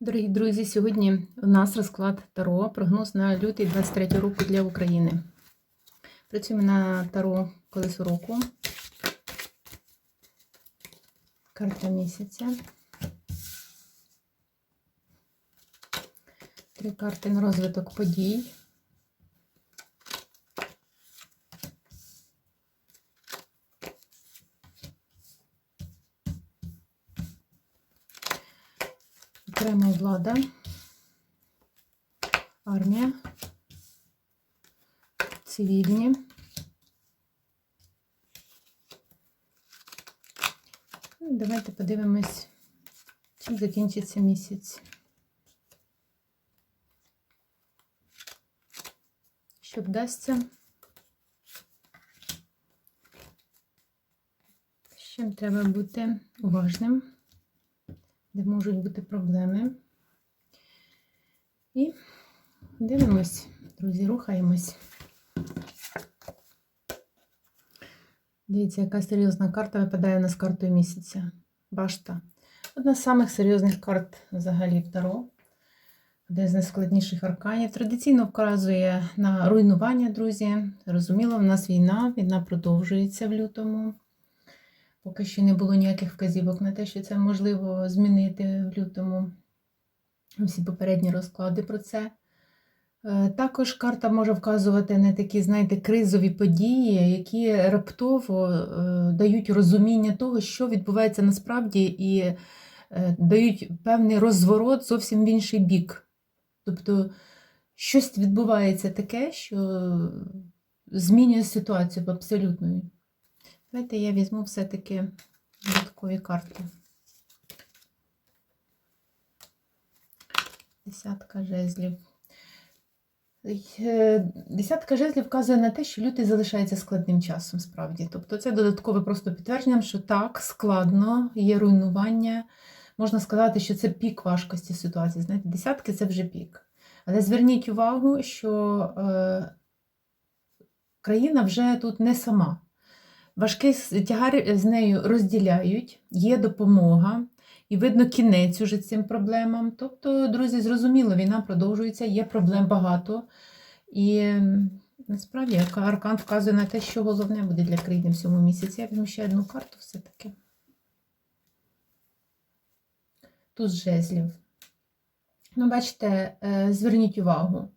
Дорогі друзі, сьогодні у нас розклад Таро, прогноз на лютий 23 року для України. Працюємо на Таро колесо року. Карта місяця. Три карти на розвиток подій. Влада, армія, цивільні. Ну, Давайте подивимось, чим закінчиться місяць. Що вдасться? З чим треба бути уважним? де можуть бути проблеми. І дивимось, друзі, рухаємось. Дивіться, яка серйозна карта випадає у нас картою місяця. Башта. Одна з самих серйозних карт взагалі в Таро. Один з найскладніших арканів. Традиційно вказує на руйнування, друзі. Розуміло, в нас війна, війна продовжується в лютому. Поки що не було ніяких вказівок на те, що це можливо змінити в лютому всі попередні розклади про це. Е, Також карта може вказувати на такі, знаєте, кризові події, які раптово е, дають розуміння того, що відбувається насправді, і е, дають певний розворот зовсім в інший бік. Тобто щось відбувається таке, що змінює ситуацію абсолютно. Давайте я візьму все-таки додаткові карти. Десятка жезлів. Е, Десятка жезлів вказує на те, що лютий залишається складним часом, справді. Тобто це додаткове просто підтвердження, що так, складно, є руйнування. Можна сказати, що це пік важкості ситуації. Знаєте, десятки це вже пік. Але зверніть увагу, що е, країна вже тут не сама. Важкий тягар з нею розділяють, є допомога, і видно кінець уже цим проблемам. Тобто, друзі, зрозуміло, війна продовжується, є проблем багато. І насправді аркан вказує на те, що головне буде для країни в цьому місяці. Я візьму ще одну карту все-таки. Тут жезлів. Ну, бачите, е, зверніть увагу.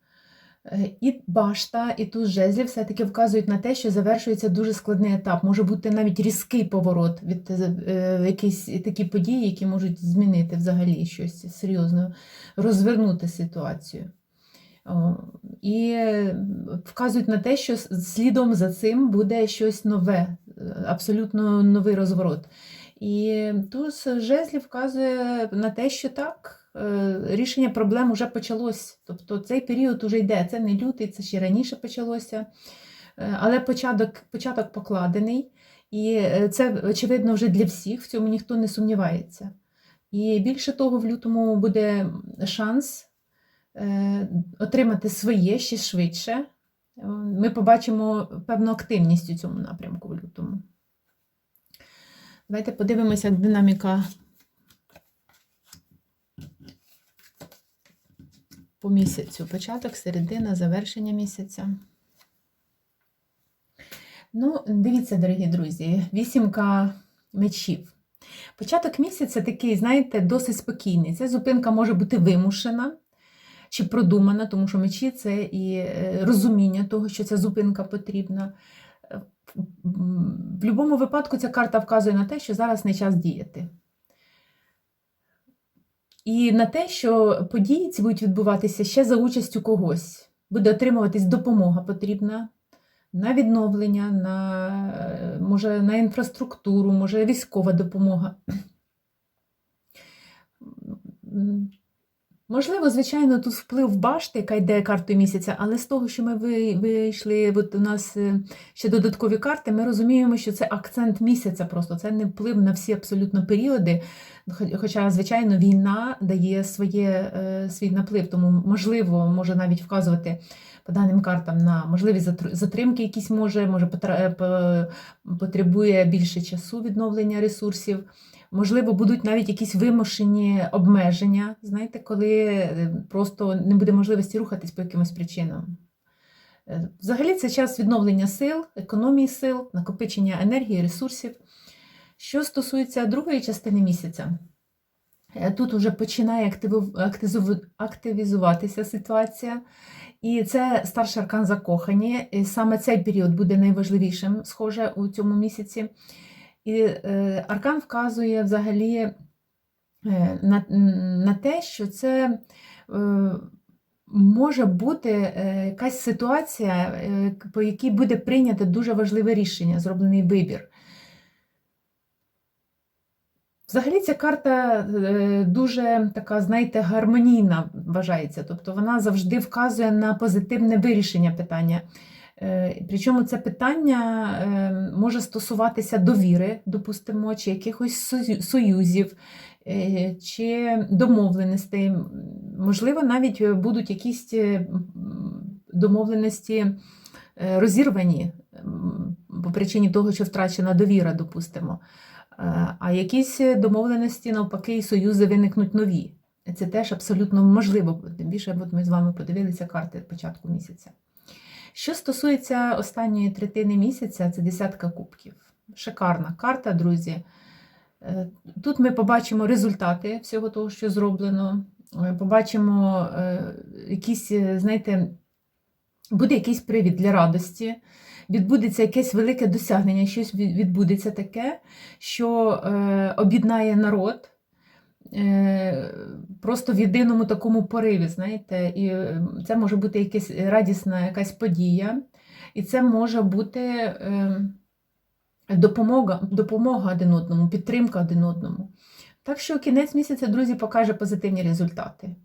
Е, і башта, і тут жезлів все-таки вказують на те, що завершується дуже складний етап. Може бути навіть різкий поворот від е, якісь такі події, які можуть змінити взагалі щось серйозно, розвернути ситуацію. І вказують на те, що слідом за цим буде щось нове, абсолютно новий розворот. І тут жезлів вказує на те, що так. Е, рішення проблем вже почалось. Тобто цей період вже йде. Це не лютий, це ще раніше почалося. Е, але початок, початок покладений, і е, це, очевидно, вже для всіх, в цьому ніхто не сумнівається. І більше того, в лютому буде шанс отримати своє ще швидше. Ми побачимо певну активність у цьому напрямку в лютому. Давайте подивимося, як динаміка по місяцю. Початок, середина, завершення місяця. Ну, дивіться, дорогі друзі, вісімка мечів. Початок місяця такий, знаєте, досить спокійний. Ця зупинка може бути вимушена чи продумана, тому що мечі це і е, розуміння того, що ця зупинка потрібна. В будь-якому випадку ця карта вказує на те, що зараз не час діяти. І на те, що події ці будуть відбуватися ще за участю когось. Буде отримуватись допомога потрібна на відновлення, на, може, на інфраструктуру, може військова допомога. Можливо, звичайно, тут вплив башти, яка йде картою місяця, але з того, що ми вийшли, от у нас е, ще додаткові карти, ми розуміємо, що це акцент місяця просто, це не вплив на всі абсолютно періоди. Хоча, звичайно, війна дає своє, е, свій наплив, тому, можливо, може навіть вказувати по даним картам на можливі затримки, якісь може, може е, потребує більше часу відновлення ресурсів. Можливо, будуть навіть якісь вимушені обмеження, знаєте, коли е, просто не буде можливості рухатись по якимось причинам. Е, Взагалі це час відновлення сил, економії сил, накопичення енергії, ресурсів. Що стосується другої частини місяця, е, тут вже починає активізуватися ситуація. І це старший аркан закохані. І саме цей період буде найважливішим, схоже, у цьому місяці. І е, аркан вказує взагалі е, на, на те, що це е, може бути якась ситуація, по якій буде прийнято дуже важливе рішення, зроблений вибір. Взагалі ця карта дуже така, знаєте, гармонійна вважається. Тобто вона завжди вказує на позитивне вирішення питання. Е, Причому це питання е, може стосуватися довіри, допустимо, чи якихось союзів, е, чи домовленостей. Можливо, навіть будуть якісь домовленості розірвані по причині того, що втрачена довіра, допустимо. А якісь домовленості, навпаки, і союзи виникнуть нові. Це теж абсолютно можливо. Тим більше, от ми з вами подивилися карти початку місяця. Що стосується останньої третини місяця, це десятка кубків. Шикарна карта, друзі. Е, Тут ми побачимо результати всього того, що зроблено. Е, Побачимо е, якісь, знаєте, буде якийсь привід для радості, відбудеться якесь велике досягнення, щось відбудеться таке, що об'єднає народ. Е, Просто в єдиному такому пориві, знаєте, і е, це може бути якась радісна якась подія, і це може бути е, допомога, допомога один одному, підтримка один одному. Так що кінець місяця, друзі, покаже позитивні результати.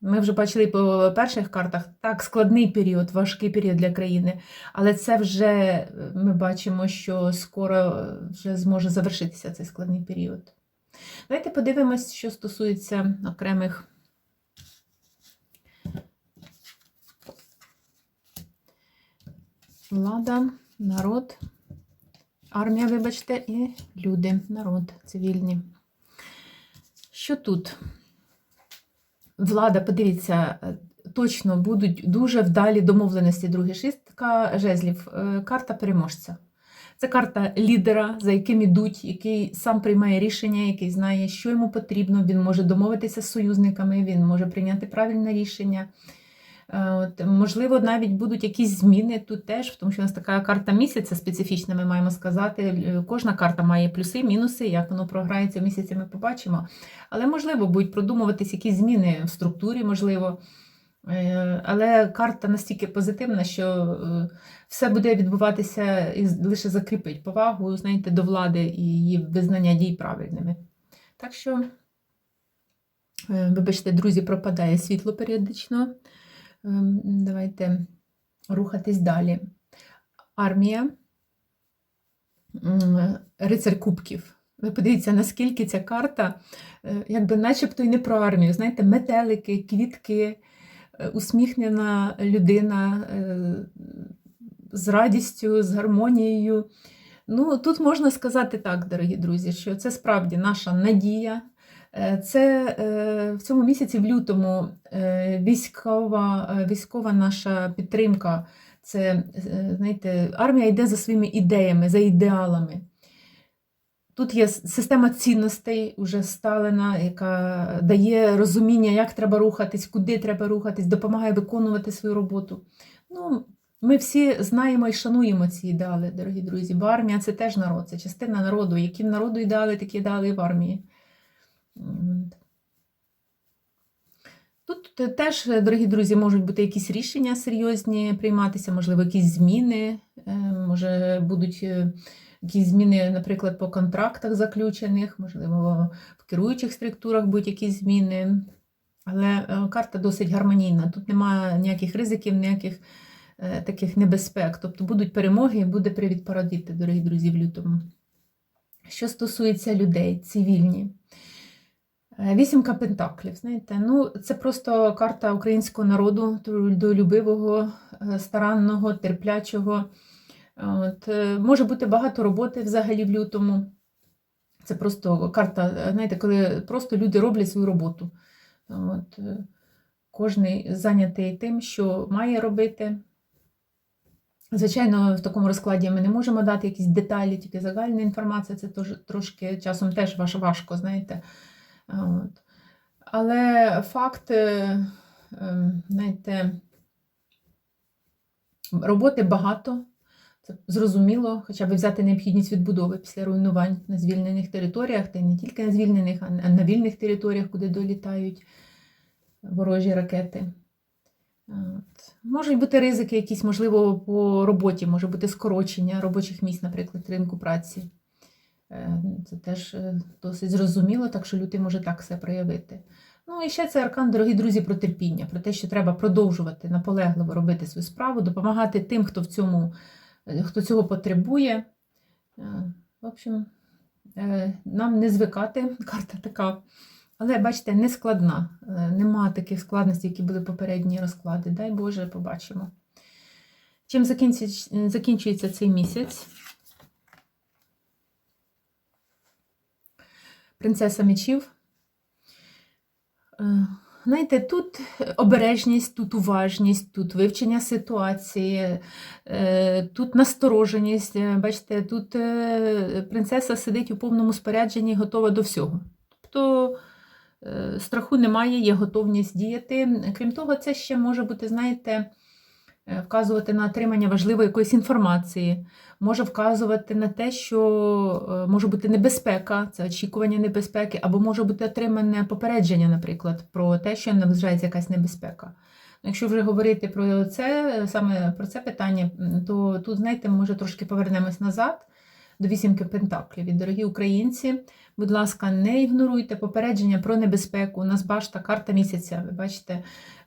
Ми вже бачили по перших картах так, складний період, важкий період для країни, але це вже ми бачимо, що скоро вже зможе завершитися цей складний період. Давайте подивимось, що стосується окремих влада, народ, армія, вибачте, і люди, народ, цивільні. Що тут? Влада, подивіться, точно будуть дуже вдалі домовленості. Другий шістка жезлів, е, карта переможця. Це карта лідера, за яким ідуть, який сам приймає рішення, який знає, що йому потрібно. Він може домовитися з союзниками, він може прийняти правильне рішення. Е, От, можливо, навіть будуть якісь зміни тут теж, тому що у нас така карта місяця специфічна, ми маємо сказати. Е, Кожна карта має плюси, мінуси. Як воно програється в місяці, ми побачимо. Але можливо будуть продумуватись якісь зміни в структурі, можливо. Е, Але карта настільки позитивна, що е, все буде відбуватися і лише закріпить повагу, знаєте, до влади і її визнання дій правильними. Так що, е, вибачте, друзі, пропадає світло періодично. Давайте рухатись далі. Армія, рицар кубків. Ви подивіться, наскільки ця карта, якби начебто й не про армію. Знаєте, метелики, квітки, усміхнена людина е, з радістю, з гармонією. Ну, тут можна сказати так, дорогі друзі, що це справді наша надія. Е, Це е, в цьому місяці, в лютому, е, військова, е, військова наша підтримка. Це, е, знаєте, армія йде за своїми ідеями, за ідеалами. Тут є система цінностей уже сталена, яка дає розуміння, як треба рухатись, куди треба рухатись, допомагає виконувати свою роботу. Ну, ми всі знаємо і шануємо ці ідеали, дорогі друзі, бо армія це теж народ, це частина народу. Які в народу ідеали, такі ідеали і в армії. Тут теж, е, дорогі друзі, можуть бути якісь рішення серйозні прийматися, можливо, якісь зміни, е, може будуть е, якісь зміни, наприклад, по контрактах заключених, можливо, в керуючих структурах будуть якісь зміни. Але е, карта досить гармонійна. Тут немає ніяких ризиків, ніяких е, таких небезпек. Тобто будуть перемоги і буде привід порадити, дорогі друзі, в лютому. Що стосується людей, цивільні. Е, Вісімка пентаклів, знаєте, ну це просто карта українського народу, трудолюбивого, старанного, терплячого. От, е, може бути багато роботи взагалі в лютому. Це просто карта, знаєте, коли просто люди роблять свою роботу. От, е, кожний зайнятий тим, що має робити. Звичайно, в такому розкладі ми не можемо дати якісь деталі, тільки загальна інформація, це трошки часом теж важ, важко, знаєте. От. Але факт, е, знаєте, роботи багато, зрозуміло, хоча б взяти необхідність відбудови після руйнувань на звільнених територіях, та не тільки на звільнених, а на вільних територіях, куди долітають ворожі ракети. От. Можуть бути ризики, якісь, можливо, по роботі, може бути скорочення робочих місць, наприклад, ринку праці. Е, Це теж е, досить зрозуміло, так що лютий може так все проявити. Ну і ще це аркан, дорогі друзі, про терпіння, про те, що треба продовжувати наполегливо робити свою справу, допомагати тим, хто в цьому, хто цього потребує. Е, В общем, е, нам не звикати, карта така. Але, бачите, не складна. Е, Нема таких складностей, які були попередні розклади. Дай Боже, побачимо. Чим закінчується цей місяць? Принцеса мечів. Е, Знаєте, тут обережність, тут уважність, тут вивчення ситуації, е, тут настороженість. Е, Бачите, тут е, принцеса сидить у повному спорядженні, готова до всього. Тобто е, страху немає, є готовність діяти. Крім того, це ще може бути, знаєте, е, вказувати на отримання важливої якоїсь інформації, може вказувати на те, що е, може бути небезпека, це очікування небезпеки, або може бути отримане попередження, наприклад, про те, що наближається якась небезпека. Ну, Якщо вже говорити про це, саме про це питання, то тут, знаєте, може трошки повернемось назад до вісімки пентаклів. І, дорогі українці, будь ласка, не ігноруйте попередження про небезпеку. У нас башта, карта місяця. Ви бачите,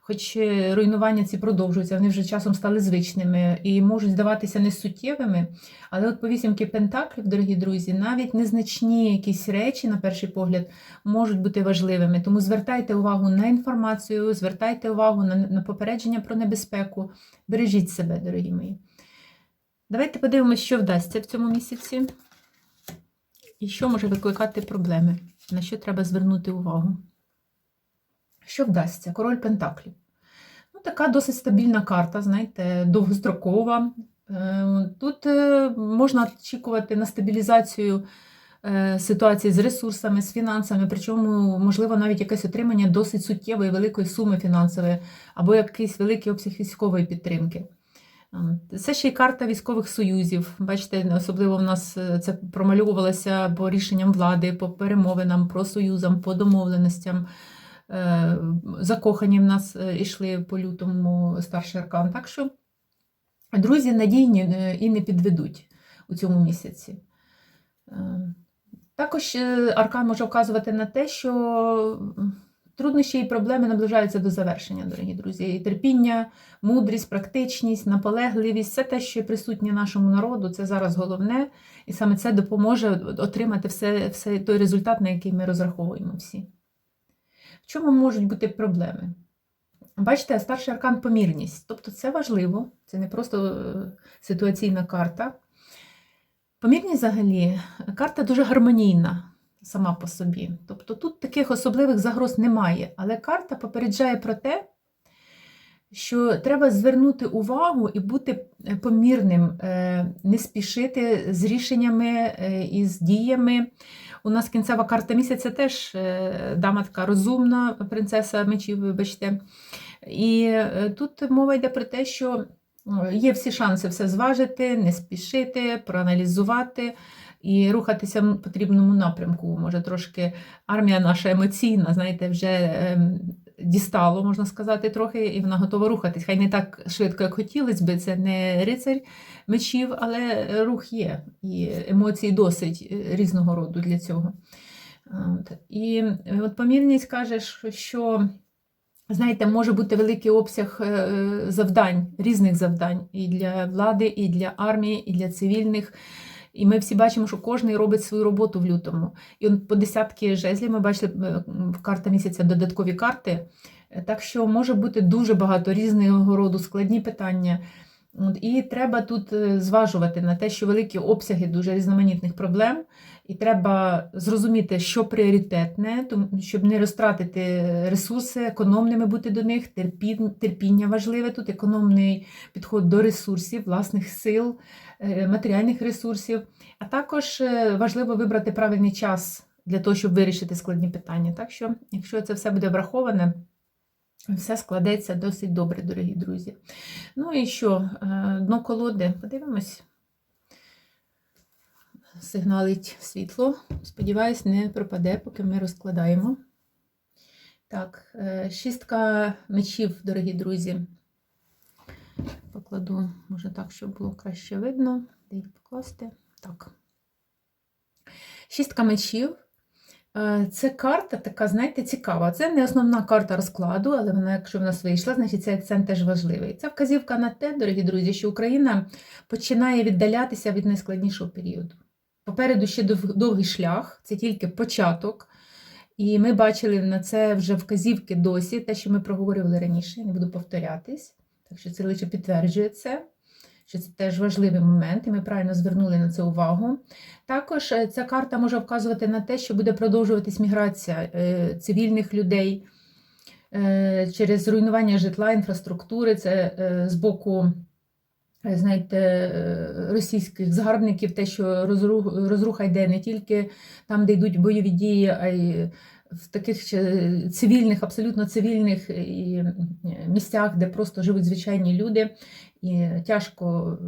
хоч е, руйнування ці продовжуються, вони вже часом стали звичними і можуть здаватися несуттєвими. Але от по вісімки пентаклів, дорогі друзі, навіть незначні якісь речі, на перший погляд, можуть бути важливими. Тому звертайте увагу на інформацію, звертайте увагу на, на попередження про небезпеку. Бережіть себе, дорогі мої. Давайте подивимося, що вдасться в цьому місяці. І що може викликати проблеми, на що треба звернути увагу. Що вдасться? Король Пентаклів. Ну, така досить стабільна карта, знаєте, довгострокова. Е, Тут е, можна очікувати на стабілізацію е, ситуації з ресурсами, з фінансами, причому, можливо, навіть якесь отримання досить суттєвої великої суми фінансової, або якийсь великий обсяг військової підтримки. Це ще й карта військових союзів. Бачите, особливо в нас це промальовувалося по рішенням влади, по перемовинам, про союзам, по домовленостям. Е, Закохані в нас е, йшли по лютому старший аркан. Так що друзі надійні е, і не підведуть у цьому місяці. Також аркан може вказувати на те, що труднощі і проблеми наближаються до завершення, дорогі друзі. І терпіння, мудрість, практичність, наполегливість все те, що присутнє нашому народу, це зараз головне, і саме це допоможе отримати все, все той результат, на який ми розраховуємо всі. В чому можуть бути проблеми? Бачите, старший аркан помірність. Тобто це важливо, це не просто е, ситуаційна карта. Помірність взагалі карта дуже гармонійна сама по собі. Тобто тут таких особливих загроз немає, але карта попереджає про те, що треба звернути увагу і бути е, помірним, е, не спішити з рішеннями і з діями. У нас кінцева карта місяця теж е, дама така розумна, принцеса мечів, вибачте. І е, тут мова йде про те, що е, є всі шанси все зважити, не спішити, проаналізувати і рухатися в потрібному напрямку. Може, трошки армія наша емоційна, знаєте, вже ем, дістало, можна сказати, трохи, і вона готова рухатись. Хай не так швидко, як хотілося би, це не рицарь мечів, але рух є, і емоції досить е, різного роду для цього. От. І от помірність каже, що- що. Знаєте, може бути великий обсяг е, завдань, різних завдань і для влади, і для армії, і для цивільних. І ми всі бачимо, що кожен робить свою роботу в лютому. І по десятки жезлів ми бачили е, в карта місяця додаткові карти. Е, Так що може бути дуже багато різного роду складні питання. І треба тут е, зважувати на те, що великі обсяги дуже різноманітних проблем, і треба зрозуміти, що пріоритетне, щоб не розтратити ресурси, економними бути до них, терпін- терпіння важливе тут, економний підход до ресурсів, власних сил, е, матеріальних ресурсів. А також е, важливо вибрати правильний час для того, щоб вирішити складні питання. Так що, якщо це все буде враховане, все складеться досить добре, дорогі друзі. Ну і що, е, дно колоди, подивимось. Сигналить світло. Сподіваюсь, не пропаде, поки ми розкладаємо. Так, е, шістка мечів, дорогі друзі. Покладу, може так, щоб було краще видно. Де їх покласти? Так. Шістка мечів. Е, Це карта така, знаєте, цікава. Це не основна карта розкладу, але вона, якщо в нас вийшла, значить цей акцент теж важливий. Це вказівка на те, дорогі друзі, що Україна починає віддалятися від найскладнішого періоду. Попереду ще довгий шлях, це тільки початок. І ми бачили на це вже вказівки досі, те, що ми проговорювали раніше, не буду повторятись. Так що це лише підтверджує це, що це теж важливий момент, і ми правильно звернули на це увагу. Також е, ця карта може вказувати на те, що буде продовжуватись міграція е, цивільних людей е, через руйнування житла, інфраструктури. Це з боку, знаєте, російських загарбників, те, що розру- розруха йде не тільки там, де йдуть бойові дії, а й в таких цивільних, абсолютно цивільних місцях, де просто живуть звичайні люди, і тяжко е,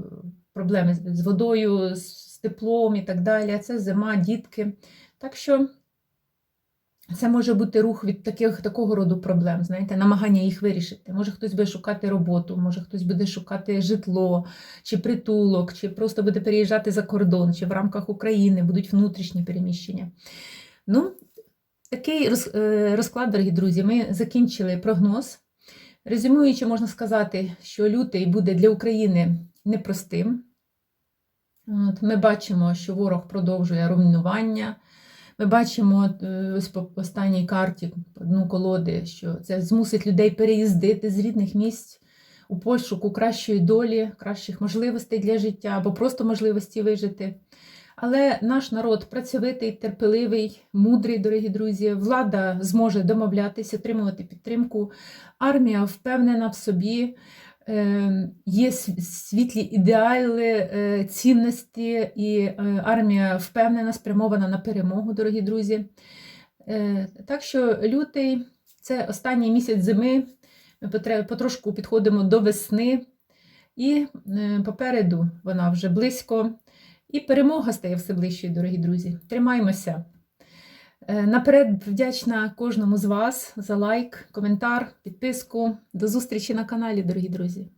проблеми з- водою, з теплом і так далі. Це зима, дітки. Так що це може бути рух від таких, такого роду проблем, знаєте, намагання їх вирішити. Може хтось буде шукати роботу, може хтось буде шукати житло, чи притулок, чи просто буде переїжджати за кордон, чи в рамках України будуть внутрішні переміщення. Ну, такий е, розклад, дорогі друзі, ми закінчили прогноз. Резюмуючи, можна сказати, що лютий буде для України непростим. От, Ми бачимо, що ворог продовжує руйнування. Ми бачимо е, ось по останній карті по дну колоди, що це змусить людей переїздити з рідних місць у пошуку кращої долі, кращих можливостей для життя або просто можливості вижити. Але наш народ працьовитий, терпеливий, мудрий, дорогі друзі. Влада зможе домовлятися, отримувати підтримку. Армія впевнена в собі, е, є світлі ідеали, е, цінності, і е, армія впевнена, спрямована на перемогу, дорогі друзі. Так що лютий це останній місяць зими. Ми потрошку підходимо до весни, і попереду вона вже близько. І перемога стає все ближчою, дорогі друзі. Тримаймося. Е, Наперед вдячна кожному з вас за лайк, коментар, підписку. До зустрічі на каналі, дорогі друзі.